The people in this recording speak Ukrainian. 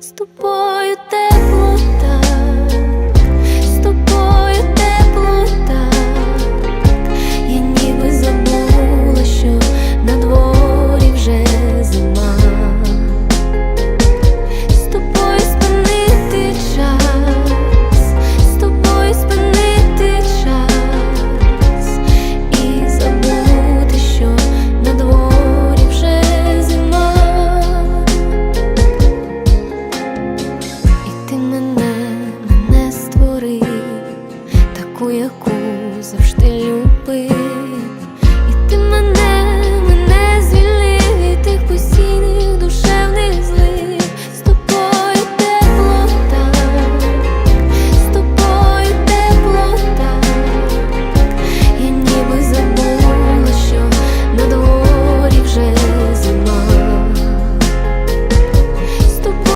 з тобою те завжди любив.